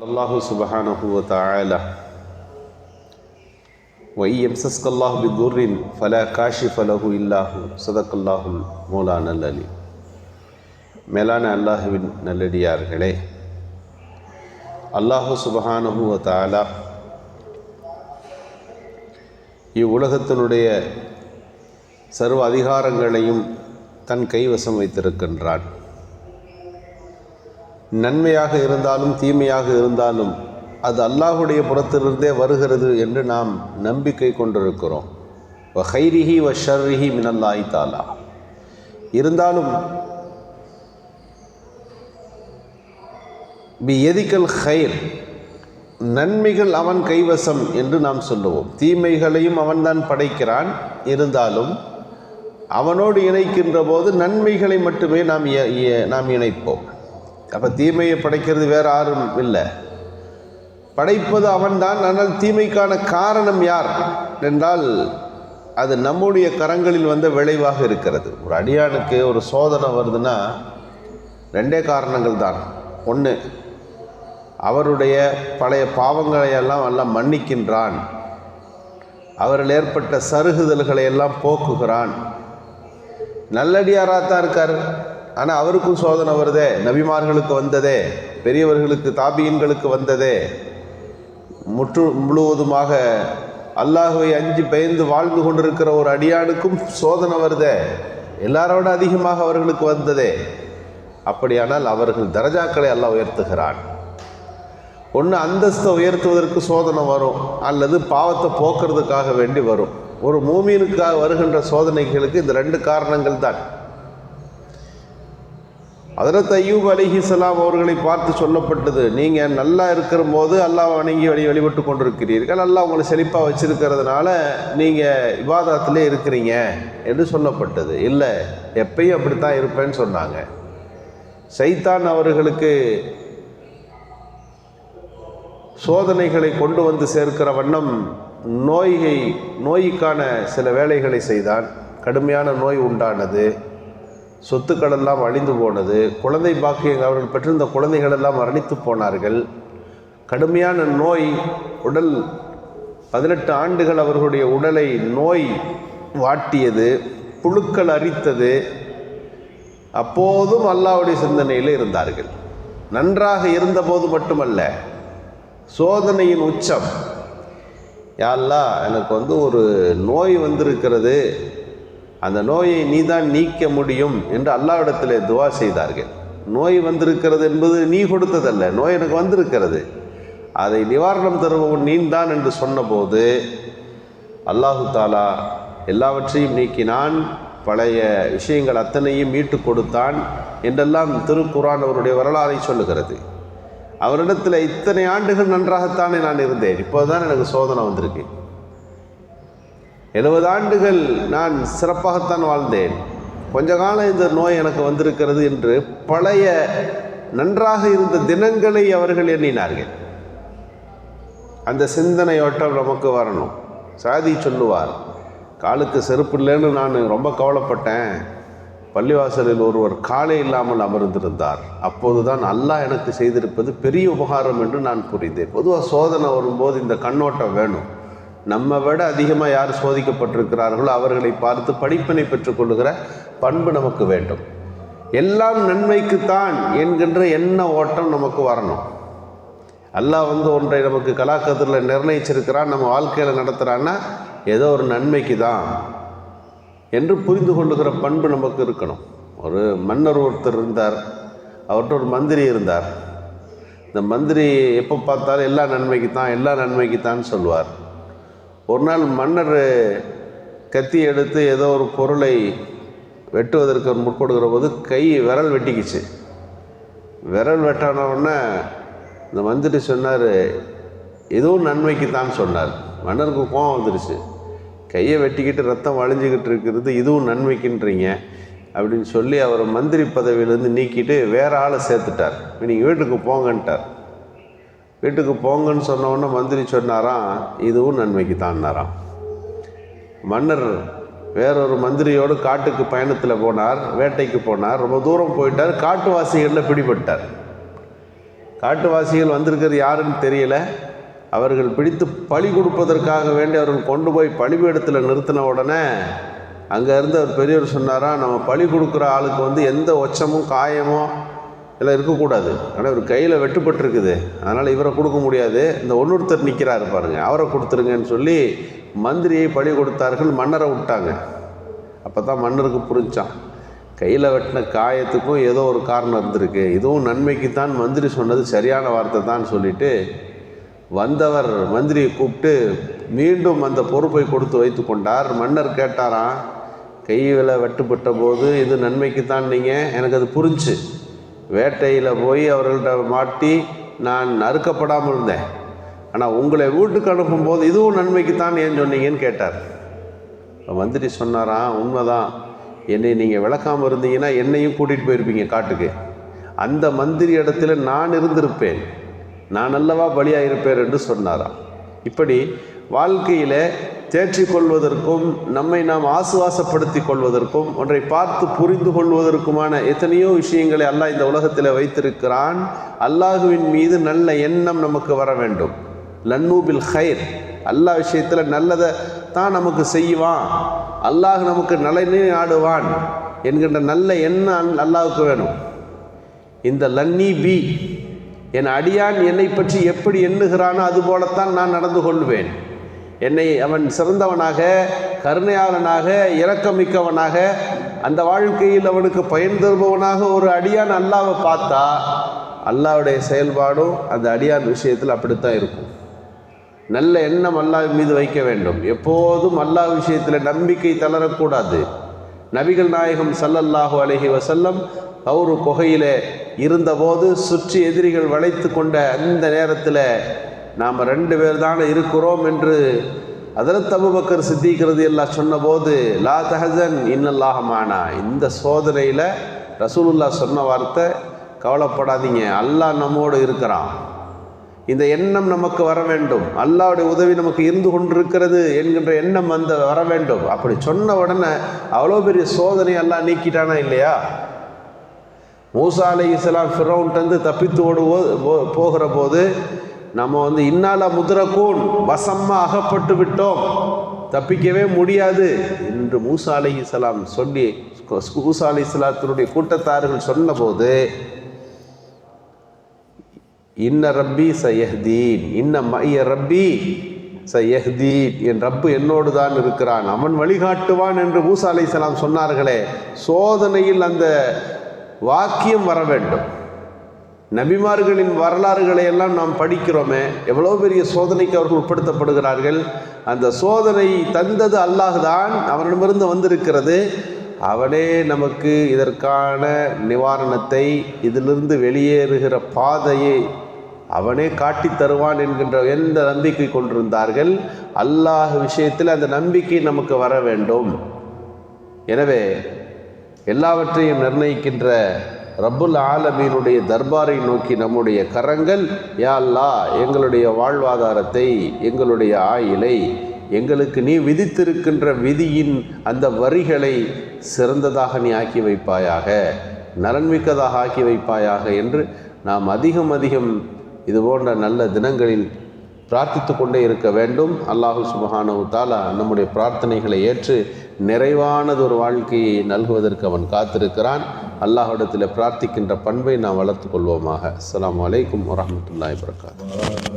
الله سبحانه وتعالى وإن يمسسك الله بضر فلا كاشف له إلا هو صدق الله مولانا العلي மேலான அல்லாஹுவின் நல்லடியார்களே அல்லாஹு சுபஹானஹு வ தஆலா இவ்வுலகத்தினுடைய சர்வ அதிகாரங்களையும் தன் கைவசம் வைத்திருக்கின்றான் நன்மையாக இருந்தாலும் தீமையாக இருந்தாலும் அது அல்லாஹுடைய புறத்திலிருந்தே வருகிறது என்று நாம் நம்பிக்கை கொண்டிருக்கிறோம். வ ஹைரிஹி வ ஷர்ரிஹி மினல்லாய் தாலா. இருந்தாலும் பி எதிக்கல் ஹைர் நன்மைகள் அவன் கைவசம் என்று நாம் சொல்லுவோம். தீமைகளையும் அவன்தான் படைக்கிறான். இருந்தாலும் அவனோடு இணைக்கின்ற போது நன்மைகளை மட்டுமே நாம் நாம் இணைப்போம். அப்போ தீமையை படைக்கிறது வேறு யாரும் இல்லை. படைப்பது அவன்தான். ஆனால் தீமைக்கான காரணம் யார் என்றால் அது நம்முடைய கரங்களில் வந்த விளைவாக இருக்கிறது. ஒரு அடியானுக்கு ஒரு சோதனை வருதுன்னா ரெண்டே காரணங்கள் தான். ஒன்று அவருடைய பழைய பாவங்களை எல்லாம் எல்லாம் மன்னிக்கின்றான். அவரில் ஏற்பட்ட சருகுதல்களை எல்லாம் போக்குகிறான். நல்லடியாராக தான் இருக்கார். ஆனால் அவருக்கும் சோதனை வருதே நபிமார்களுக்கு வந்ததே பெரியவர்களுக்கு தாபியன்களுக்கு வந்ததே. முற்று முழுவதுமாக அல்லாஹுவை அஞ்சு பயந்து வாழ்ந்து கொண்டிருக்கிற ஒரு அடியானுக்கும் சோதனை வருதே. எல்லாரோட அதிகமாக அவர்களுக்கு வந்ததே. அப்படியானால் அவர்கள் தரஜாக்களை அல்லாஹ் உயர்த்துகிறான். ஒன்று அந்தஸ்தை உயர்த்துவதற்கு சோதனை வரும் அல்லது பாவத்தை போக்குறதுக்காக வேண்டி வரும். ஒரு மூமியனுக்காக வருகின்ற சோதனைகளுக்கு இந்த ரெண்டு காரணங்கள் தான் அதரத் ஐயூப் அலிஹிசலாம் அவர்களை பார்த்து சொல்லப்பட்டது. நீங்கள் நல்லா இருக்கிற போது அல்லாஹ் வணங்கி வழி வழிபட்டு கொண்டிருக்கிறீர்கள். அல்லாஹ் உங்களை செழிப்பாக வச்சுருக்கிறதுனால நீங்கள் விவாதத்திலே இருக்கிறீங்க என்று சொல்லப்பட்டது. இல்லை எப்பயும் அப்படித்தான் இருப்பேன்னு சொன்னாங்க. சைத்தான் அவர்களுக்கு சோதனைகளை கொண்டு வந்து சேர்க்கிற வண்ணம் நோயை நோய்க்கான சில வேலைகளை செய்தான். கடுமையான நோய் உண்டானது. சொத்துக்களெல்லாம் அழிந்து போனது. குழந்தை பாக்கியங்கள் அவர்கள் பெற்றிருந்த குழந்தைகளெல்லாம் மரணித்து போனார்கள். கடுமையான நோய் உடல் பதினெட்டு ஆண்டுகள் அவர்களுடைய உடலை நோய் வாட்டியது புழுக்கள் அரித்தது. அப்போதும் அல்லாவுடைய சிந்தனையில் இருந்தார்கள். நன்றாக இருந்தபோது மட்டுமல்ல சோதனையின் உச்சம். யா எனக்கு வந்து ஒரு நோய் வந்திருக்கிறது. அந்த நோயை நீ தான் நீக்க முடியும் என்று அல்லாவிடத்திலே துவா செய்தார்கள். நோய் வந்திருக்கிறது என்பது நீ கொடுத்ததல்ல நோய் எனக்கு வந்திருக்கிறது. அதை நிவாரணம் தருபவன் நீந்தான் என்று சொன்னபோது அல்லாஹு தாலா எல்லாவற்றையும் நீக்கினான் பழைய விஷயங்கள் அத்தனையும் மீட்டு கொடுத்தான் என்றெல்லாம் திருக்குரான் அவருடைய வரலாறை சொல்லுகிறது. அவரிடத்தில் இத்தனை ஆண்டுகள் நன்றாகத்தானே நான் இருந்தேன் இப்போதான் எனக்கு சோதனை வந்திருக்கு. எழுபது ஆண்டுகள் நான் சிறப்பாகத்தான் வாழ்ந்தேன். கொஞ்ச காலம் இந்த நோய் எனக்கு வந்திருக்கிறது என்று பழைய நன்றாக இருந்த தினங்களை அவர்கள் எண்ணினார்கள். அந்த சிந்தனையோட்டம் நமக்கு வரணும். சாதி சொல்லுவார் காலுக்கு செருப்பு இல்லைன்னு நான் ரொம்ப கவலைப்பட்டேன். பள்ளிவாசலில் ஒருவர் காலே இல்லாமல் அமர்ந்திருந்தார். அப்போதுதான் அல்லாஹ் எனக்கு செய்திருப்பது பெரிய உபகாரம் என்று நான் புரிந்தேன் பொதுவாக சோதனை வரும்போது இந்த கண்ணோட்டம் வேணும். நம்ம விட அதிகமாக யார் சோதிக்கப்பட்டிருக்கிறார்களோ அவர்களை பார்த்து படிப்பினை பெற்றுக்கொள்ளுகிற பண்பு நமக்கு வேண்டும். எல்லாம் நன்மைக்குத்தான் என்கின்ற எண்ண ஓட்டம் நமக்கு வரணும். அல்லாஹ் வந்து ஒன்றை நமக்கு கலாக்கத்தில் நிர்ணயிச்சிருக்கிறான் நம்ம வாழ்க்கையில் நடத்துகிறான்னா ஏதோ ஒரு நன்மைக்கு தான் என்று புரிந்து கொள்ளுகிற பண்பு நமக்கு இருக்கணும். ஒரு மன்னர் ஒருத்தர் இருந்தார் அவர்கிட்ட ஒரு மந்திரி இருந்தார். இந்த மந்திரி எப்போ பார்த்தாலும் எல்லா நன்மைக்கு தான் எல்லா நன்மைக்கு தான் சொல்லுவார். ஒரு நாள் மன்னர் கத்தி எடுத்து ஏதோ ஒரு பொருளை வெட்டுவதற்கு முற்படுகிற போது கை விரல் வெட்டிக்கிச்சு. விரல் வெட்டானவுடனே இந்த மந்திரி சொன்னார் இதுவும் நன்மைக்கு தான் சொன்னார். மன்னருக்கு கோவம் வந்துருச்சு. கையை வெட்டிக்கிட்டு ரத்தம் வழிஞ்சிக்கிட்டு இருக்கிறது இதுவும் நன்மைக்குன்றீங்க அப்படின்னு சொல்லி அவர் மந்திரி பதவியிலேருந்து நீக்கிட்டு வேற ஆளை சேர்த்துட்டார். நீங்கள் வீட்டுக்கு போங்கன்ட்டார். வீட்டுக்கு போங்கன்னு சொன்ன மந்திரி சொன்னாராம் இதுவும் நன்மைக்கு தான்னாராம் மன்னர் வேறொரு மந்திரியோடு காட்டுக்கு பயணத்தில் போனார் வேட்டைக்கு போனார். ரொம்ப தூரம் போயிட்டார் காட்டுவாசிகளில் பிடிபட்டார். காட்டுவாசிகள் வந்திருக்கிறது யாருன்னு தெரியல. அவர்கள் பிடித்து பழி கொடுப்பதற்காக வேண்டி அவர்கள் கொண்டு போய் பணிபீடத்தில் நிறுத்தின உடனே அங்கேருந்து அவர் பெரியவர் சொன்னாரா நம்ம பழி கொடுக்குற ஆளுக்கு வந்து எந்த ஒச்சமும் காயமோ எல்லாம் இருக்கக்கூடாது. ஆனால் இவர் கையில் வெட்டுப்பட்டிருக்குது. அதனால் இவரை கொடுக்க முடியாது. இந்த ஒன்னொருத்தர் நிற்கிறாரு பாருங்க. அவரை கொடுத்துருங்கன்னு சொல்லி மந்திரியை பழி கொடுத்தார்கள் மன்னரை விட்டாங்க. அப்போ தான் மன்னருக்கு புரிஞ்சான். கையில் வெட்டின காயத்துக்கும் ஏதோ ஒரு காரணம் இருந்திருக்கு. இதுவும் நன்மைக்கு தான் மந்திரி சொன்னது சரியான வார்த்தை தான் சொல்லிட்டு வந்தவர் மந்திரியை கூப்பிட்டு மீண்டும் அந்த பொறுப்பை கொடுத்து வைத்து கொண்டார். மன்னர் கேட்டாராம் கையில் வெட்டுப்பட்ட போது இது நன்மைக்கு தான் நீங்கள் எனக்கு அது புரிஞ்சு. வேட்டையில் போய் அவர்கள்ட்ட மாட்டி நான் நறுக்கப்படாமல் இருந்தேன். ஆனால் உங்களை வீட்டுக்கு அனுப்பும்போது இதுவும் நன்மைக்கு தான் ஏன் சொன்னீங்கன்னு கேட்டார். மந்திரி சொன்னாராம் உண்மைதான். என்னை நீங்கள் விளக்காமல் இருந்தீங்கன்னா என்னையும் கூட்டிகிட்டு போயிருப்பீங்க காட்டுக்கு. அந்த மந்திரி இடத்துல நான் இருந்திருப்பேன். நான் அல்லவா பலியாக இருப்பேன் என்று சொன்னாராம். இப்படி வாழ்க்கையில் தேற்றிக்கொள்வதற்கும் கொள்வதற்கும் நம்மை நாம் ஆசுவாசப்படுத்தி கொள்வதற்கும் ஒன்றை பார்த்து புரிந்து கொள்வதற்குமான எத்தனையோ விஷயங்களை அல்லாஹ் இந்த உலகத்தில் வைத்திருக்கிறான். அல்லாஹுவின் மீது நல்ல எண்ணம் நமக்கு வர வேண்டும். லன்னூபில் ஹைர் அல்லாஹ் விஷயத்தில் நல்லதை தான் நமக்கு செய்வான். அல்லாஹ் நமக்கு நலனே ஆடுவான் என்கின்ற நல்ல எண்ணம் அல்லாஹுக்கு வேணும். இந்த லன்னி பி என் அடியான் என்னை பற்றி எப்படி எண்ணுகிறானோ அதுபோலத்தான் நான் நடந்து கொள்வேன். என்னை அவன் சிறந்தவனாக கருணையாளனாக இரக்கமிக்கவனாக அந்த வாழ்க்கையில் அவனுக்கு பயன் தருபவனாக ஒரு அடியான் அல்லாவை பார்த்தா அல்லாவுடைய செயல்பாடும் அந்த அடியான் விஷயத்தில் அப்படித்தான் இருக்கும். நல்ல எண்ணம் அல்லாஹ் மீது வைக்க வேண்டும். எப்போதும் அல்லாஹ் விஷயத்தில் நம்பிக்கை தளரக்கூடாது. நபிகள் நாயகம் சல்லல்லாஹு அலஹி வசல்லம் கௌரு குகையில் இருந்தபோது சுற்றி எதிரிகள் வளைத்து கொண்ட அந்த நேரத்தில் நாம் ரெண்டு பேர் தானே இருக்கிறோம் என்று அதில் தபுபக்கர் சித்திக்கிறது எல்லாம் சொன்னபோது லா தஹசன் இன்னல்லாகமானா இந்த சோதனையில் ரசூலுல்லா சொன்ன வார்த்தை கவலைப்படாதீங்க அல்லாஹ் நம்மோடு இருக்கிறான். இந்த எண்ணம் நமக்கு வர வேண்டும். அல்லாவுடைய உதவி நமக்கு இருந்து கொண்டிருக்கிறது என்கின்ற எண்ணம் அந்த வர வேண்டும். அப்படி சொன்ன உடனே அவ்வளோ பெரிய சோதனை எல்லாம் நீக்கிட்டானா இல்லையா? மூசா அலை இஸ்லாம் ஃபிரௌன்ட்டு தப்பித்து ஓடு போகிற போது நம்ம வந்து இன்னால முதிரக்கூன் வசமாக அகப்பட்டு விட்டோம். தப்பிக்கவே முடியாது என்று மூசா அலி இஸ்லாம் சொல்லி மூசா அலி இஸ்லாத்தினுடைய கூட்டத்தார்கள் சொன்னபோது இன்ன ரப்பி சயஹ்தீன் இன்ன மைய ரப்பி சயஹ்தீன். என் ரப்பு என்னோடு தான் இருக்கிறான் அவன் வழிகாட்டுவான் என்று மூசா அலை சொன்னார்களே சோதனையில் அந்த வாக்கியம் வர வேண்டும். நபிமார்களின் வரலாறுகளை எல்லாம் நாம் படிக்கிறோமே எவ்வளோ பெரிய சோதனைக்கு அவர்கள் உட்படுத்தப்படுகிறார்கள். அந்த சோதனை தந்தது அல்லாஹுதான் அவனிடமிருந்து வந்திருக்கிறது. அவனே நமக்கு இதற்கான நிவாரணத்தை இதிலிருந்து வெளியேறுகிற பாதையை அவனே காட்டி தருவான் என்கின்ற எந்த நம்பிக்கை கொண்டிருந்தார்கள். அல்லாஹ் விஷயத்தில் அந்த நம்பிக்கை நமக்கு வர வேண்டும். எனவே எல்லாவற்றையும் நிர்ணயிக்கின்ற ரப்புல் ஆலமீனுடைய தர்பாரை நோக்கி நம்முடைய கரங்கள் யா எங்களுடைய வாழ்வாதாரத்தை எங்களுடைய ஆயிலை எங்களுக்கு நீ விதித்திருக்கின்ற விதியின் அந்த வரிகளை சிறந்ததாக நீ ஆக்கி வைப்பாயாக நலன்மிக்கதாக ஆக்கி வைப்பாயாக என்று நாம் அதிகம் அதிகம் இது போன்ற நல்ல தினங்களில் பிரார்த்தித்து கொண்டே இருக்க வேண்டும். அல்லாஹு சுபஹானவு தாலா நம்முடைய பிரார்த்தனைகளை ஏற்று நிறைவானது ஒரு வாழ்க்கையை நல்குவதற்கு அவன் காத்திருக்கிறான். அல்லாஹிடத்தில் பிரார்த்திக்கின்ற பண்பை நாம் வளர்த்து கொள்வோமாக. அஸ்லாம் வலைக்கம் வரமத்துல்லாய் வரகாத்து